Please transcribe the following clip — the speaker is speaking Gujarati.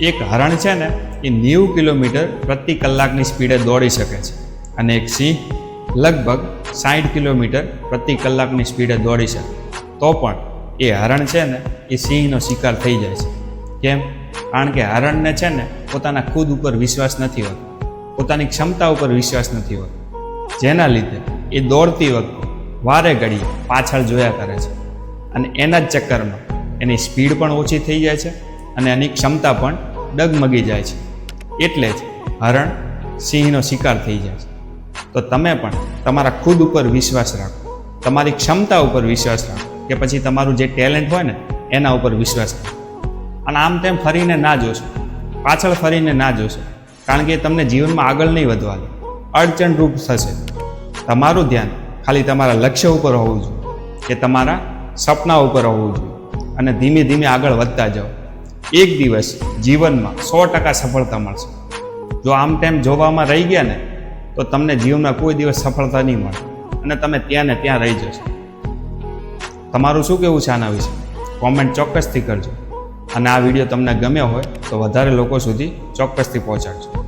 એક હરણ છે ને, એ નેવું કિલોમીટર પ્રતિ કલાકની સ્પીડે દોડી શકે છે. અને એક સિંહ લગભગ સાઠ કિલોમીટર પ્રતિ કલાકની સ્પીડે દોડી શકે. તો પણ એ હરણ છે ને, એ સિંહનો શિકાર થઈ જાય છે. કેમ? કારણ કે હરણને છે ને, પોતાના ખુદ ઉપર વિશ્વાસ નથી હોતો. પોતાની ક્ષમતા ઉપર વિશ્વાસ નથી હોતો. જેના લીધે એ દોડતી વખતે વારે ઘડીએ પાછળ જોયા કરે છે. અને એના જ ચક્કરમાં એની સ્પીડ પણ ઓછી થઈ જાય છે અને એની ક્ષમતા પણ ડગમગી જાય છે. એટલે જ હરણ સિંહનો શિકાર થઈ જાય છે. તો તમે પણ તમારા ખુદ ઉપર વિશ્વાસ રાખો. તમારી ક્ષમતા ઉપર વિશ્વાસ રાખો કે પછી તમારું જે ટેલેન્ટ હોય ને, એના ઉપર વિશ્વાસ રાખો. અને આમ તેમ ફરીને ના જોશો. પાછળ ફરીને ના જોશો. કારણ કે તમને જીવનમાં આગળ નહીં વધવા અડચણરૂપ થશે. તમારું ધ્યાન ખાલી તમારા લક્ષ્ય ઉપર હોવું જોઈએ. કે તમારા સપના ઉપર હોવું જોઈએ. અને ધીમે ધીમે આગળ વધતા જાઓ. એક દિવસ જીવનમાં સો ટકા સફળતા મળશે. જો આમ તેમ જોવામાં રહી ગયા ને, તો તમને જીવનમાં કોઈ દિવસ સફળતા નહીં મળે અને તમે ત્યાં ને ત્યાં રહી જશો. તમારું શું કહેવું છે આના વિશે? કોમેન્ટ ચોક્કસથી કરજો. અને આ વીડિયો તમને ગમ્યો હોય તો વધારે લોકો સુધી ચોક્કસથી પહોંચાડજો.